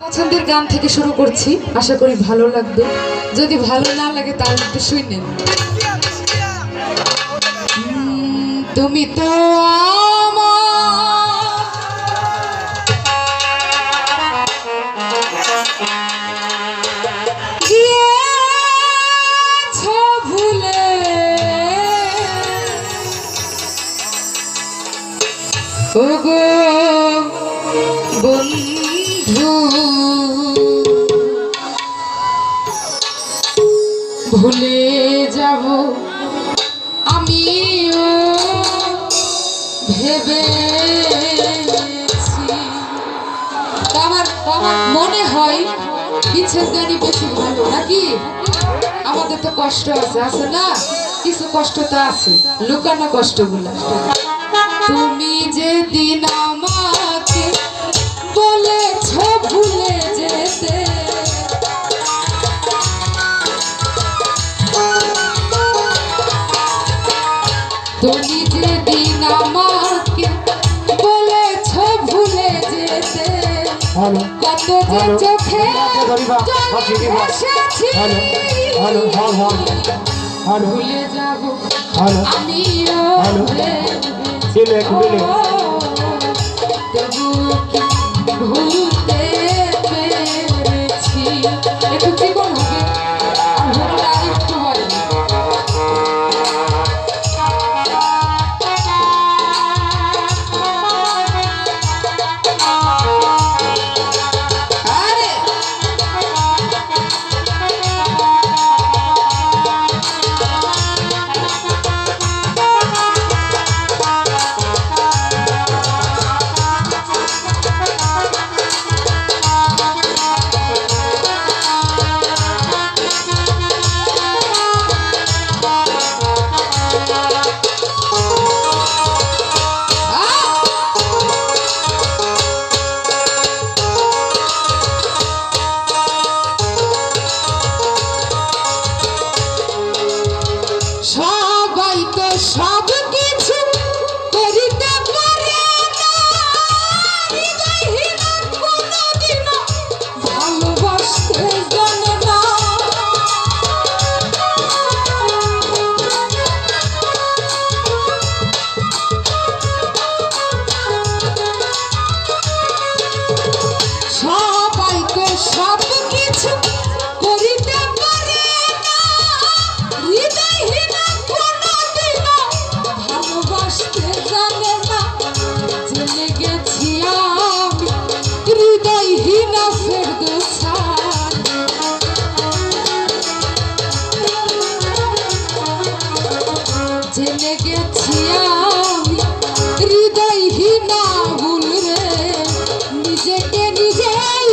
পছন্দের গান থেকে শুরু করছি। আশা করি ভালো লাগবে। যদি ভালো না লাগে, তাহলে একটু শুনেন তুমি তো ভুলে। ওগো ভুলে যাব। আমিও ভেবেছি। তা আমার মনে হয় বিচ্ছেদ গানই বেশি ভালো, নাকি? আমাদের তো কষ্ট আছে আছে না? কিছু কষ্ট তো আছে, লুকানো কষ্টগুলো। তুমি যেদিন আমাকে কত যে। চোখে ধরিবা, হাসি দিবা। এসেছি। জেনে গেছি আমি হৃদয়হীনা ভুল রে। নিজেকে নিজেই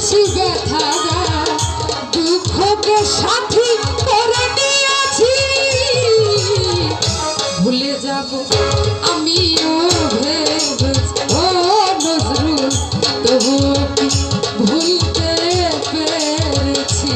খুশি দেখা যায়, দুঃখকে সাথী করে নিয়েছি। ভুলে যাব আমিও ও নজরুল, তবু ভুলতে পেরেছি?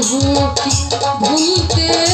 eu vou, vou.